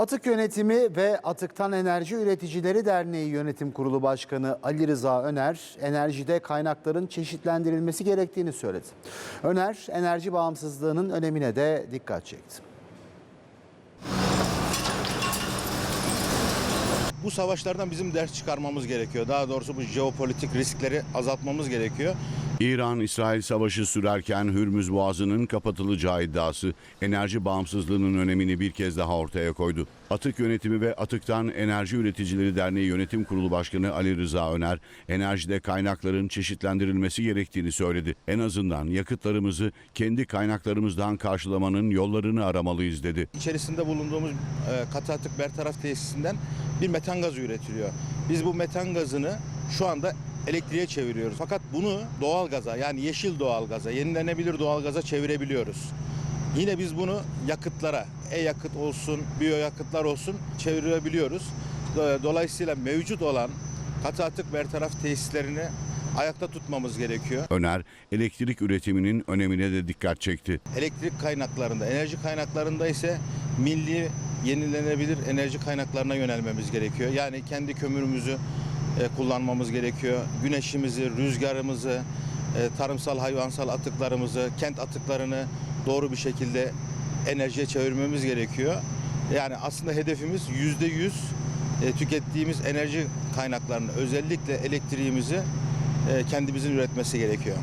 Atık Yönetimi ve Atıktan Enerji Üreticileri Derneği Yönetim Kurulu Başkanı Ali Rıza Öner, enerjide kaynakların çeşitlendirilmesi gerektiğini söyledi. Öner, enerji bağımsızlığının önemine de dikkat çekti. Bu savaşlardan bizim ders çıkarmamız gerekiyor. Daha doğrusu bu jeopolitik riskleri azaltmamız gerekiyor. İran-İsrail savaşı sürerken Hürmüz Boğazı'nın kapatılacağı iddiası enerji bağımsızlığının önemini bir kez daha ortaya koydu. Atık Yönetimi ve Atıktan Enerji Üreticileri Derneği Yönetim Kurulu Başkanı Ali Rıza Öner, enerjide kaynakların çeşitlendirilmesi gerektiğini söyledi. En azından yakıtlarımızı kendi kaynaklarımızdan karşılamanın yollarını aramalıyız dedi. İçerisinde bulunduğumuz e, katı atık bertaraf tesisinden bir metan gazı üretiliyor. Biz bu metan gazını şu anda elektriğe çeviriyoruz. Fakat bunu doğal gaza yani yeşil doğal gaza, yenilenebilir doğal gaza çevirebiliyoruz. Yine biz bunu yakıtlara, e-yakıt olsun, biyoyakıtlar olsun çevirebiliyoruz. Do- Dolayısıyla mevcut olan katı atık bertaraf tesislerini ayakta tutmamız gerekiyor. Öner, elektrik üretiminin önemine de dikkat çekti. Elektrik kaynaklarında, enerji kaynaklarında ise milli yenilenebilir enerji kaynaklarına yönelmemiz gerekiyor. Yani kendi kömürümüzü kullanmamız gerekiyor. Güneşimizi, rüzgarımızı, e, tarımsal hayvansal atıklarımızı, kent atıklarını doğru bir şekilde enerjiye çevirmemiz gerekiyor. Yani aslında hedefimiz yüzde yüz e, tükettiğimiz enerji kaynaklarını özellikle elektriğimizi e, kendimizin üretmesi gerekiyor.